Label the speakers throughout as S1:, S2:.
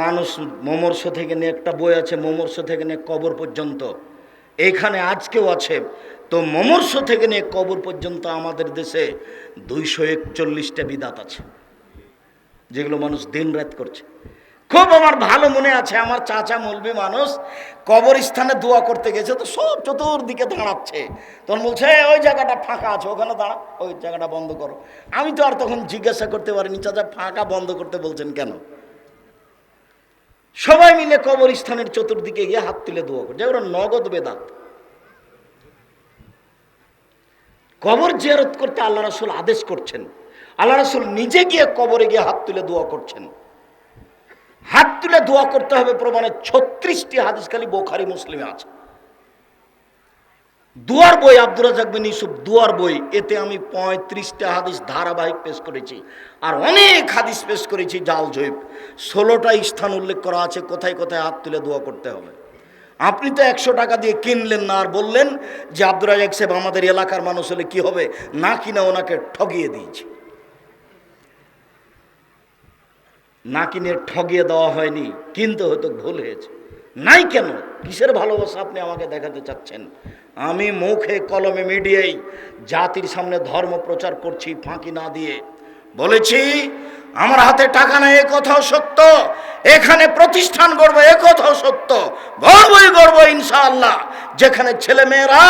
S1: মানুষ মমর্ষ থেকে নিয়ে একটা বই আছে মমর্ষ থেকে নিয়ে কবর পর্যন্ত। এখানে আজকেও আছে। তো মমর্ষ থেকে নিয়ে কবর পর্যন্ত আমাদের দেশে দুইশো একচল্লিশটা বিদাত আছে যেগুলো মানুষ দিন রাত করছে। খুব আমার ভালো মনে আছে আমার চাচা মলবি মানুষ কবরস্থানে দোয়া করতে গেছে তো সব চতুর্দিকে দাঁড়াচ্ছে। তখন বলছে "এই, ওই জায়গাটা ফাঁকা আছে ওখানে দাঁড়া ওই জায়গাটা বন্ধ করো। আমি তো আর তখন জিজ্ঞাসা করতে পারিনি চাচা ফাঁকা বন্ধ করতে বলছেন কেন? সবাই মিলে কবর স্থানের চতুর্দিকে গিয়ে হাত তুলে দোয়া করছে। ওরা নগদ বেদাত। কবর জিয়ারত করতে আল্লাহ রাসুল আদেশ করছেন। আল্লাহ রাসুল নিজে গিয়ে কবরে গিয়ে হাত তুলে দোয়া করছেন। হাত তুলে দোয়া করতে হবে প্রমাণে ছত্রিশটি হাদিস খালি বোখারি, মুসলিমে আছে। দুয়ার বই আব্দুর রাজাক বিন ইউসুফ, দুয়ার বই। এতে আমি পঁয়ত্রিশটা হাদিস ধারাবাহিক পেশ করেছি আর অনেক হাদিস পেশ করেছি জাল জৈব ষোলোটা স্থান উল্লেখ করা আছে, কোথায় কোথায় হাত তুলে দোয়া করতে হবে। আপনি তো একশো টাকা দিয়ে কিনলেন না আর বললেন যে আব্দুর রাজাক সাহেব আমাদের এলাকার মানুষ হলে কি হবে? না কিনা ওনাকে ঠগিয়ে দিয়েছি। না কিনে ঠগিয়ে দেওয়া হয়নি, কিন্তু হয়তো ভুল হয়েছে। নাই কেন? কিসের ভালোবাসা আপনি আমাকে দেখাতে চাচ্ছেন? আমি মুখে, কলমে মিডিয়াই জাতির সামনে ধর্ম প্রচার করছি, ফাঁকি না দিয়ে। বলেছি, আমার হাতে টাকা নেই, এ কথাও সত্য। এখানে প্রতিষ্ঠান গড়বো, এ কথাও সত্য। গর্বই, গর্ব, ইনশাআল্লাহ। যেখানে ছেলে মেয়েরা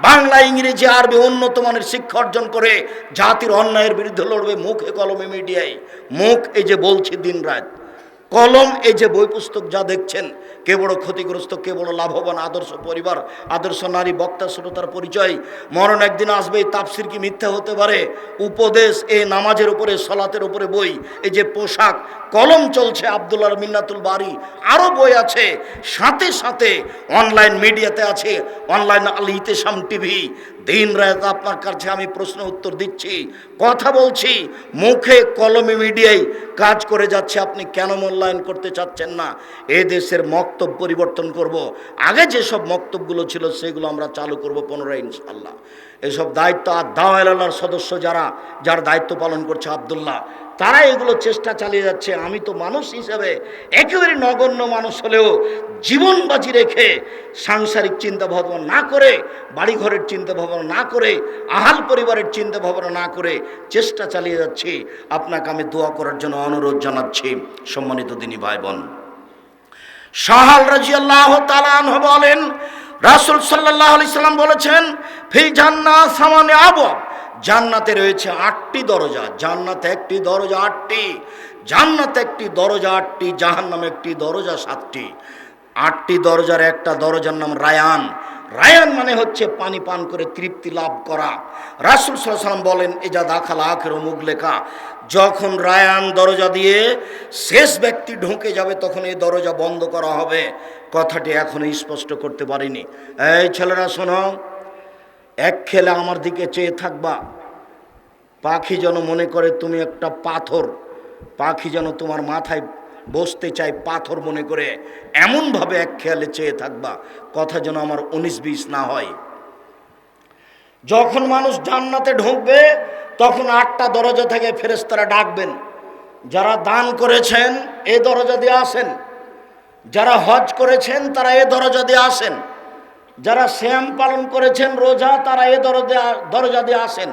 S1: বাংলা, ইংরেজি, আরবি উন্নত মানের শিক্ষা অর্জন করে, জাতির অন্যায়ের বিরুদ্ধে লড়বে, মুখে, কলমে, মিডিয়ায়। মুখ এই যে বলছি দিন রাত কলম এই যে বই পুস্তক যা দেখছেন কে বড় ক্ষতিগ্রস্ত, কে বড় লাভবান, আদর্শ পরিবার, আদর্শ নারী, বক্তা, শ্রোতার পরিচয়। মরণ একদিন আসবে তাপসির কি মিথ্যা হতে পারে? উপদেশ, এ নামাজের উপরে, সলাতের উপরে বই, এই যে পোশাক, কলম চলছে আবদুল্লাহ মিন্নাতুল বাড়ি আরও বই আছে। সাথে সাথে অনলাইন মিডিয়াতে আছে অনলাইন আল ইতেসাম টিভি দিন রাত আপনার কাছে আমি প্রশ্ন উত্তর দিচ্ছি, কথা বলছি, মুখে কলমে মিডিয়ায় কাজ করে যাচ্ছে, আপনি কেন মূল্যায়ন করতে চাচ্ছেন না এ দেশের মক্তব পরিবর্তন করব। আগে যেসব মক্তবগুলো ছিল, সেগুলো আমরা চালু করব পনেরোই ইনশাল্লাহ এসব দায়িত্ব আর দাওয়ালার সদস্য যারা, যার দায়িত্ব পালন করছে আবদুল্লাহ তারা এগুলো চেষ্টা চালিয়ে যাচ্ছে। আমি তো মানুষ হিসেবে একেবারে নগণ্য মানুষ হলেও জীবন বাজি রেখে সাংসারিক চিন্তা ভাবনা না করে, বাড়িঘরের চিন্তা ভাবনা না করে, আহাল পরিবারের চিন্তা ভাবনা না করে চেষ্টা চালিয়ে যাচ্ছি। আপনাকে আমি দোয়া করার জন্য অনুরোধ জানাচ্ছি, সম্মানিত দিনী ভাই বোন শাহাল রাজি আল্লাহ তালান বলেন, রাসুল সাল্লাহ আলি সাল্লাম বলেছেন, ফিল জান্না সামানে আবব জান্নাতে রয়েছে আটটি দরজা, জান্নাতে একটি দরজা আটটি, জান্নাতে একটি দরজা আটটি, জাহান্নাম একটি দরজা সাতটি। আটটি দরজার একটা দরজার নাম রায়ান। রায়ান মানে হচ্ছে পানি পান করে তৃপ্তি লাভ করা। রাসুল সাল্লাম বলেন এজা দাখাল আখের মুখ লেখা। যখন রায়ান দরজা দিয়ে শেষ ব্যক্তি ঢুকে যাবে, তখন এই দরজা বন্ধ করা হবে। কথাটি এখনও স্পষ্ট করতে পারিনি। এই ছেলেরা, শোনো এক খেলে আমার দিকে চেয়ে থাকবা। পাখি যেন মনে করে তুমি একটা পাথর, পাখি যেন তোমার মাথায় বসতে চায় পাথর মনে করে, এমনভাবে এক খেয়ালে চেয়ে থাকবা, কথা যেন আমার উনিশ বিশ না হয়। যখন মানুষ জান্নাতে ঢুকবে, তখন আটটা দরজা থেকে ফেরেস্তারা ডাকবেন, যারা দান করেছেন, এ দরজা দিয়ে আসেন। যারা হজ করেছেন, তারা এ দরজা দিয়ে আসেন। যারা শ্যাম পালন করেছেন রোজা, তারা এ দরজা দরজা দিয়ে আসেন।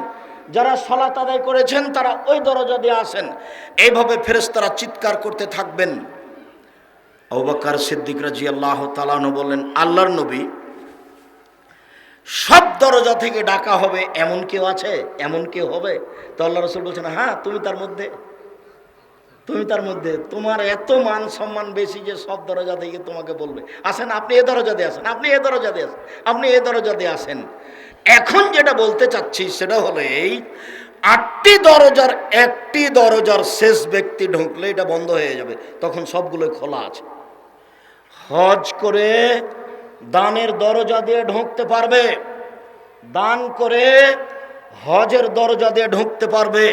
S1: যারা সলাত আদায় করেছেন, তারা ওই দরজা দিয়ে আসেন। এইভাবে ফেরেস্তারা চিৎকার করতে থাকবেন। অবাকার সিদ্দিক রাজি আল্লাহ তালানো বললেন, আল্লাহর নবী, সব দরজা থেকে ডাকা হবে, এমন কেউ আছে? এমন কেউ হবে? তো আল্লাহ রসুল বলছেন হ্যাঁ তুমি তার মধ্যে তুমি তার মধ্যে তোমার এত মান সম্মান বেশি যে সব দরজা থেকে তোমাকে বলবে, আসেন, আপনি এ দরজা দিয়ে আসেন, আপনি এ দরজা দিয়ে আসেন, আপনি এ দরজা দিয়ে আসেন। এখন যেটা বলতে চাচ্ছি সেটা হলো এই, আটটি দরজার একটি দরজার শেষ ব্যক্তি ঢুকলে এটা বন্ধ হয়ে যাবে, তখন সবগুলো খোলা আছে। হজ করে দানের দরজা দিয়ে ঢুকতে পারবে, দান করে হজের দরজা দিয়ে ঢুকতে পারবে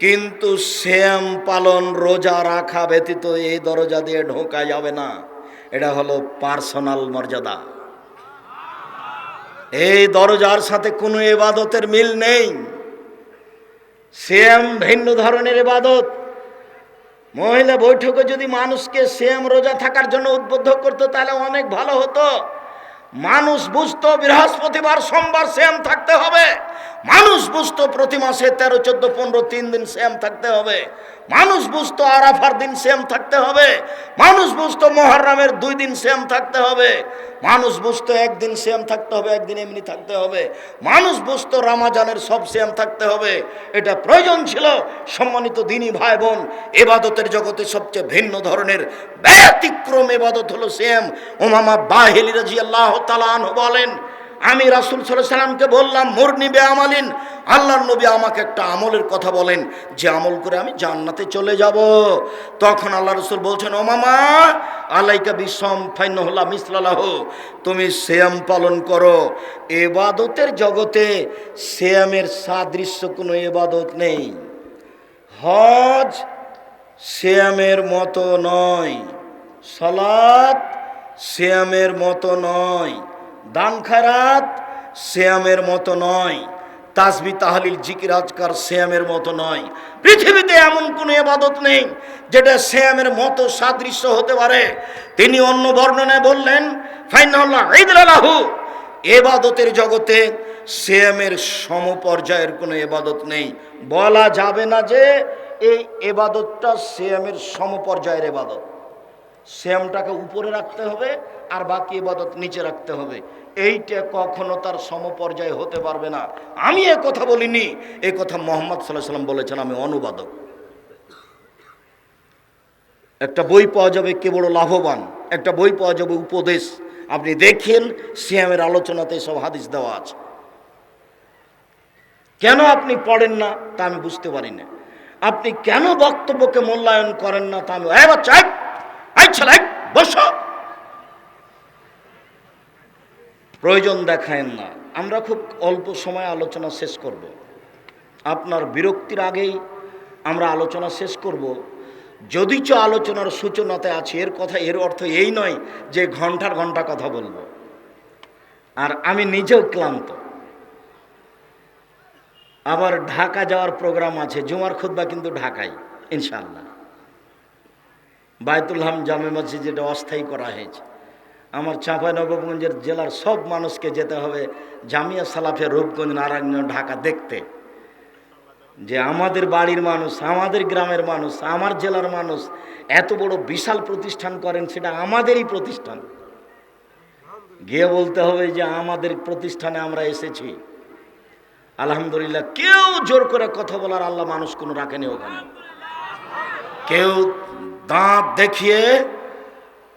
S1: কিন্তু শ্যাম পালন রোজা রাখা ব্যতীত এই দরজা দিয়ে ঢোকা যাবে না। এটা হলো পার্সোনাল মর্যাদা। এই দরজার সাথে কোনো এবাদতের মিল নেই। শ্যাম ভিন্ন ধরনের এবাদত। মহিলা বৈঠকে যদি মানুষকে সেম রোজা থাকার জন্য উদ্বুদ্ধ করতো, তাহলে অনেক ভালো হতো। মানুষ বুঝতো বৃহস্পতিবার সোমবার সেম থাকতে হবে। মানুষ বুঝতো প্রতি মাসে তেরো, চোদ্দ, পনেরো, তিন দিন সেম থাকতে হবে। মানুষ বুঝতো আরাফার দিন সেম থাকতে হবে। মানুষ বুঝতো মহারামের দুই দিন সেম থাকতে হবে। মানুষ বুঝতো একদিন সেম থাকতে হবে, একদিন এমনি থাকতে হবে। মানুষ বুঝতো রামাজানের সব সেম থাকতে হবে। এটা প্রয়োজন ছিল সম্মানিত দিনী ভাই বোন এবাদতের জগতে সবচেয়ে ভিন্ন ধরনের ব্যতিক্রম এবাদত হলো সেম ওমামা বাহেলি রাজি আল্লাহ তালান বলেন আমি রাসুল সাল্লাহ সাল্লামকে বললাম, মোর নিবে আমালিন। আল্লাহর নবী আমাকে একটা আমলের কথা বলেন, যে আমল করে আমি জান্নাতে চলে যাব। তখন আল্লাহ রসুল বলছেন, ও মামা, আলাইকা বিশ্বম ফাইনহল্লা মিসলালাহ তুমি শ্যাম পালন করো। এবাদতের জগতে শ্যামের সাদৃশ্য কোনো এবাদত নেই। হজ শ্যামের মতো নয়। সলাৎ শ্যামের মতো নয়। দান খারাত শ্যামের মতো নয়। তাসবি তাহলিল জিকির আজকার শ্যামের মতো নয়। পৃথিবীতে এমন কোনো এবাদত নেই যেটা শ্যামের মতো সাদৃশ্য হতে পারে। তিনি অন্য বর্ণনায় বললেন, ফাইনাল্লাহ এবাদতের জগতে শ্যামের সমপর্যায়ের কোনো এবাদত নেই। বলা যাবে না যে এই এবাদতটা শ্যামের সমপর্যায়ের এবাদত শ্যামটাকে উপরে রাখতে হবে আর বাকি ইবাদত নিচে রাখতে হবে। এইটা কখনো তার সমপর্যায়ে হতে পারবে না। আমি এ কথা বলিনি। এ কথা মোহাম্মদ সাল্লাহ সাল্লাম বলেছেন আমি অনুবাদক। একটা বই পাওয়া যাবে কে বড় লাভবান? একটা বই পাওয়া যাবে উপদেশ। আপনি দেখেন সিয়ামের আলোচনাতে সব হাদিস দেওয়া আছে। কেন আপনি পড়েন না তা আমি বুঝতে পারি না। আপনি কেন বক্তব্যকে মূল্যায়ন করেন না তা আমি এ বাচ্চা এই, এই বসো। প্রয়োজন দেখায়েন না। আমরা খুব অল্প সময় আলোচনা শেষ করব। আপনার বিরক্তির আগেই আমরা আলোচনা শেষ করব। যদি চ আলোচনার সূচনাতে আছে, এর কথা, এর অর্থ এই নয় যে ঘণ্টার ঘণ্টা কথা বলব। আর আমি নিজেও ক্লান্ত। আবার ঢাকা যাওয়ার প্রোগ্রাম আছে, জুমার খুদ্া কিন্তু ঢাকায় ইনশাল্লাহ বায়তুল হাম জামে মসজিদ যেটা অস্থায়ী করা হয়েছে। আমার চাঁপাই চাঁপাইনবাবগঞ্জের জেলার সব মানুষকে যেতে হবে জামিয়া সালাফে রূপগঞ্জ, নারায়ণগঞ্জ, ঢাকা দেখতে। যে আমাদের বাড়ির মানুষ, আমাদের গ্রামের মানুষ, আমার জেলার মানুষ এত বড় বিশাল প্রতিষ্ঠান করেন, সেটা আমাদেরই প্রতিষ্ঠান। গিয়ে বলতে হবে যে আমাদের প্রতিষ্ঠানে আমরা এসেছি। আলহামদুলিল্লাহ, কেউ জোর করে কথা বলার আল্লাহ মানুষ কোনো রাখেনি ওখানে। কেউ দাঁত দেখিয়ে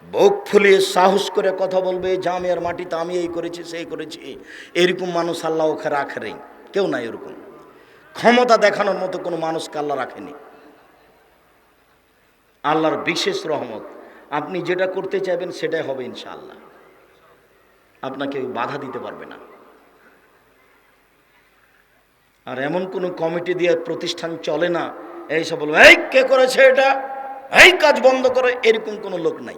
S1: বুক ফুলিয়ে সাহস করে কথা বলবে জামিয়ার মাটিতে আমি এই করেছি, সেই করেছি। এরকম মানুষ আল্লাহ ওকে রাখেনি কেউ নাই এরকম ক্ষমতা দেখানোর মতো কোনো মানুষকে আল্লাহ রাখেনি। আল্লাহর বিশেষ রহমত। আপনি যেটা করতে চাইবেন সেটাই হবে ইনশাআল্লাহ। আপনাকে বাধা দিতে পারবে না। আর এমন কোনো কমিটি দিয়ে প্রতিষ্ঠান চলে না, এইসব বলব, এই, কে করেছে এটা? এই কাজ বন্ধ করে। এরকম কোনো লোক নাই।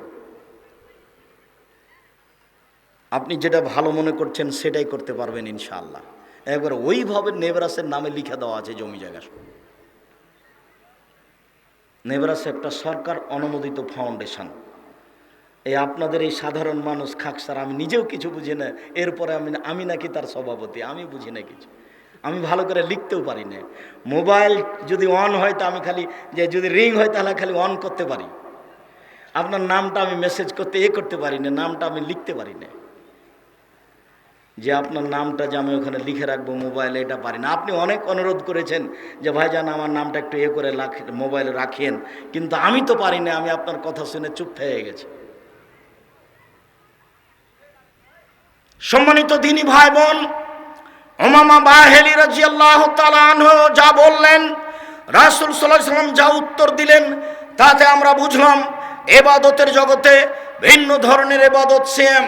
S1: আপনি যেটা ভালো মনে করছেন সেটাই করতে পারবেন ইনশাআল্লাহ। একবার ওইভাবে নেবরাসের নামে লিখে দেওয়া আছে জমি জায়গা। নেবরাস একটা সরকার অনুমোদিত ফাউন্ডেশন। এই আপনাদের এই সাধারণ মানুষ খাকসার আমি নিজেও কিছু বুঝি না, এরপরে আমি আমি নাকি তার সভাপতি, আমি বুঝি না কিছু। আমি ভালো করে লিখতেও পারি না। মোবাইল যদি অন হয় তো আমি খালি, যে যদি রিং হয় তাহলে খালি অন করতে পারি। আপনার নামটা আমি মেসেজ করতে এ করতে পারি না, নামটা আমি লিখতে পারি না। যে আপনার নামটা যে আমি ওখানে লিখে রাখব মোবাইলে, এটা পারি না। আপনি অনেক অনুরোধ করেছেন যে, ভাইজান, আমার নামটা একটু এ করে মোবাইলে রাখেন। কিন্তু আমি তো পারি না, আমি আপনার কথা শুনে চুপ হয়ে গেছি। সম্মানিত দিনী ভাই বোন যা বললেন, রাসুল সাল্লাহ সাল্লাম যা উত্তর দিলেন, তাতে আমরা বুঝলাম, এবাদতের জগতে ভিন্ন ধরনের এবাদত সেম।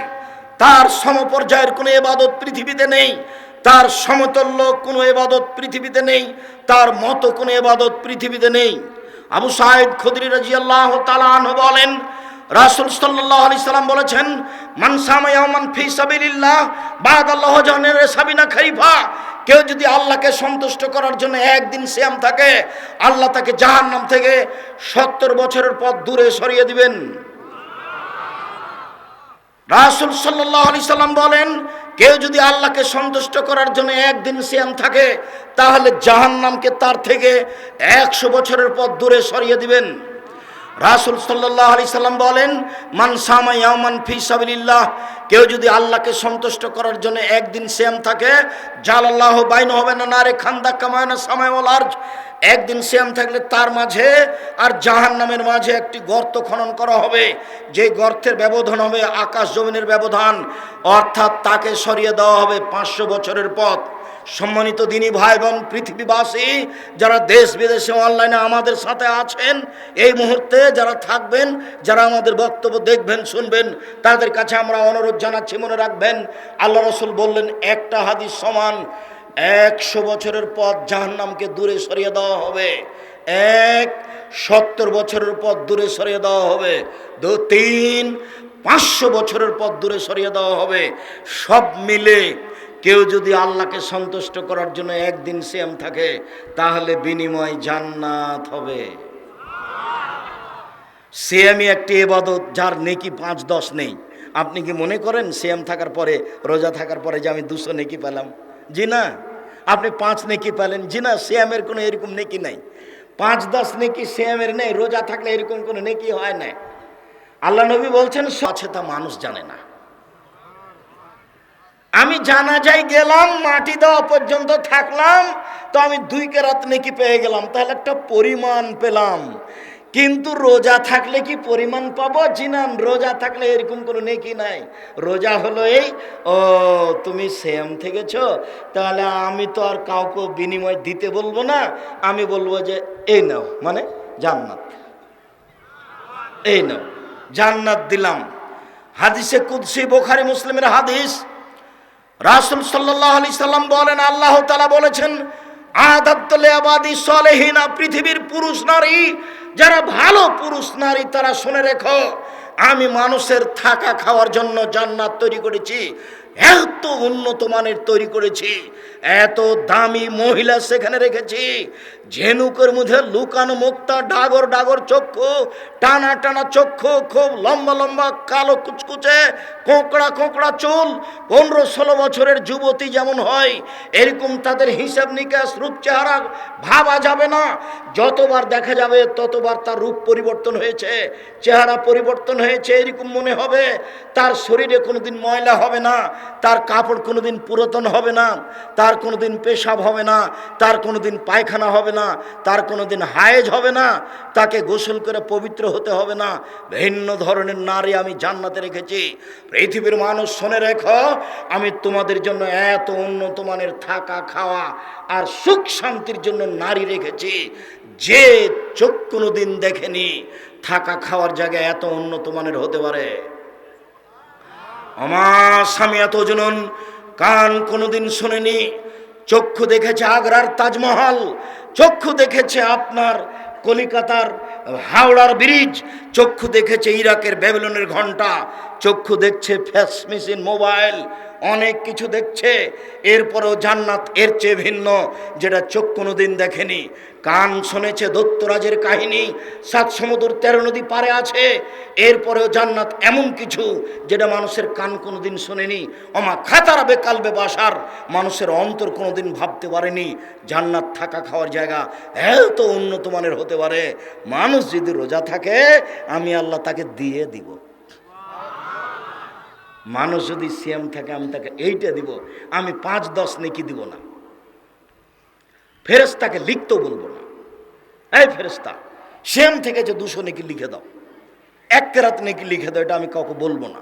S1: তার সমপর্যায়ের কোনো এবাদত পৃথিবীতে নেই, তার সমতুল্য কোনো এবাদত পৃথিবীতে নেই, তার মতো কোনো এবাদত পৃথিবীতে নেই। আবু সাহেদ খুদরি রাজিয়াল্লাহ তালানহ বলেন, রাসুল সাল্লাহ আলি সাল্লাম বলেছেন মানসামায়ামান ফি সাবিলিল্লাহ বাদ আল্লাহ জানের সাবিনা খরিফা কেউ যদি আল্লাহকে সন্তুষ্ট করার জন্য একদিন শ্যাম থাকে, আল্লাহ তাকে জাহান্নাম থেকে সত্তর বছরের পর দূরে সরিয়ে দিবেন। রাসুল সাল্লাম বলেন, কেউ যদি আল্লাহকে সন্তুষ্ট করার জন্য একদিন সিয়াম থাকে, তাহলে জাহান্নামকে তার থেকে একশো বছরের পর দূরে সরিয়ে দিবেন। রাসুল সাল্লাহ আলি সাল্লাম বলেন, মান সামা ইয়ামান ফি সাবিল্লাহ কেউ যদি আল্লাহকে সন্তুষ্ট করার জন্য একদিন শ্যাম থাকে জাল আল্লাহ বাইন হবে না নারে খান্দা কামায় না সামায় আর্জ, একদিন শ্যাম থাকলে তার মাঝে আর জাহান নামের মাঝে একটি গর্ত খনন করা হবে যে গর্তের ব্যবধান হবে আকাশ জমিনের ব্যবধান, অর্থাৎ তাকে সরিয়ে দেওয়া হবে পাঁচশো বছরের পথ। সম্মানিত দিনী ভাই বোন, পৃথিবীবাসী, যারা দেশ বিদেশে অনলাইনে আমাদের সাথে আছেন, এই মুহূর্তে যারা থাকবেন, যারা আমাদের বক্তব্য দেখবেন, শুনবেন, তাদের কাছে আমরা অনুরোধ জানাচ্ছি, মনে রাখবেন, আল্লাহ রসুল বললেন, একটা হাদিস সমান, একশো বছরের পথ জাহান্নামকে দূরে সরিয়ে দেওয়া হবে। এক, সত্তর বছরের পথ দূরে সরিয়ে দেওয়া হবে। দু, তিন, পাঁচশো বছরের পথ দূরে সরিয়ে দেওয়া হবে। সব মিলে কেউ যদি আল্লাহকে সন্তুষ্ট করার জন্য একদিন সেম থাকে, তাহলে বিনিময় জান্নাত হবে। সিএমই একটি এবাদত যার নেকি পাঁচ দশ নেই। আপনি কি মনে করেন সিএম থাকার পরে, রোজা থাকার পরে যে আমি দুশো নেকি পেলাম? জি না। আপনি পাঁচ নেকি পেলেন। জি না সিএমের কোনো এরকম নেকি নাই। পাঁচ দশ নেকি সিএমের নেই, রোজা থাকলে এরকম কোনো নেকি হয় না আল্লাহ নবী বলছেন আছে তা মানুষ জানে না। আমি জানা যাই গেলাম, মাটি দেওয়া পর্যন্ত থাকলাম, তো আমি দুই কেরাত নেকি পেয়ে গেলাম, তাহলে একটা পরিমাণ পেলাম। কিন্তু রোজা থাকলে কি পরিমাণ পাবো? জিনান, রোজা থাকলে এরকম কোনো নেকি নাই। রোজা হলো এই, ও, তুমি সেম থেকেছ, তাহলে আমি তো আর কাউকে বিনিময় দিতে বলব না, আমি বলব যে, এই নাও মানে জান্নাত। এই নাও, জান্নাত দিলাম। হাদিসে কুদ্সি, বোখারি, মুসলিমের হাদিস রাসুল সাল্লাহ আলি সাল্লাম বলেন, আল্লাহ তালা বলেছেন আদাত্তলে আবাদি সলেহীনা, পৃথিবীর পুরুষ নারী, যারা ভালো পুরুষ নারী তারা শুনে রেখো, আমি মানুষের থাকা খাওয়ার জন্য জান্নাত তৈরি করেছি। এত উন্নত মানের তৈরি করেছি, এত দামি মহিলা সেখানে রেখেছি, ঝেনুকের মধ্যে লুকানো মুক্তা, ডাগর ডাগর চক্ষু, টানা টানা চক্ষু, খুব লম্বা লম্বা, কালো কুচকুচে, কোঁকড়া কোঁকড়া চুল, পনেরো, ষোলো বছরের যুবতী যেমন হয়, এরকম তাদের হিসাব নিকাশ, রূপ চেহারা ভাবা যাবে না। যতবার দেখা যাবে, ততবার তার রূপ পরিবর্তন হয়েছে, চেহারা পরিবর্তন হয়েছে, এরকম মনে হবে। তার শরীরে কোনোদিন ময়লা হবে না। তার কাপড় কোনোদিন পুরাতন হবে না, তার কোনোদিন পেশাব হবে না, তার কোনোদিন পায়খানা হবে না, তার কোনোদিন হায়েজ হবে না, তাকে গোসল করে পবিত্র হতে হবে না। ভিন্ন ধরনের নারী আমি জান্নাতে রেখেছি। পৃথিবীর মানুষ, শোনে রেখো, আমি তোমাদের জন্য এত উন্নত মানের থাকা, খাওয়া আর সুখ শান্তির জন্য নারী রেখেছি। যে চোখ কোনোদিন দেখেনি, থাকা, খাওয়ার জায়গায় এত উন্নত মানের হতে পারে। আমার স্বামী এত জনন কান কোনোদিন শোনেনি, চক্ষু দেখেছে আগ্রার তাজমহল, চক্ষু দেখেছে আপনার কলিকাতার হাওড়ার ব্রিজ, চক্ষু দেখেছে ইরাকের ব্যাবিলনের ঘণ্টা, চক্ষু দেখছে ফ্যাস মেশিন মোবাইল অনেক কিছু দেখছে, এরপরেও জান্নাত এর চেয়ে ভিন্ন, যেটা চোখ কোনোদিন দেখেনি। কান শুনেছে দত্তরাজের কাহিনী, সাত সমুদ্র তেরো নদী পারে আছে, এরপরেও জান্নাত এমন কিছু যেটা মানুষের কান কোনোদিন শোনেনি। অমা খাতারা বেকালবে বাসার, মানুষের অন্তর কোনোদিন ভাবতে পারেনি, জান্নাত থাকা খাওয়ার জায়গা এত উন্নত মানের হতে পারে। মানুষ যদি রোজা থাকে, আমি আল্লাহ তাকে দিয়ে দিব। মানুষ যদি সিএম থাকে, আমি তাকে এইটা দিব, আমি পাঁচ দশ নেকি দিব না। ফেরেস্তাকে লিখতেও বলব না। এই ফেরেস্তা সিএম থেকে যে দুশো নেকি লিখে দাও, এক কেরাত নেকি লিখে দাও, এটা আমি কাউকে বলব না।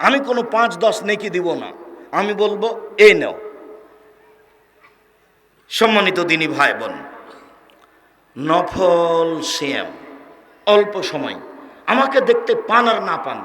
S1: আমি কোনো পাঁচ দশ নেকি দিব না। আমি বলব, এই নেও। সম্মানিত দিনী ভাই বোন নফল সিএম অল্প সময়, আমাকে দেখতে পান আর না পান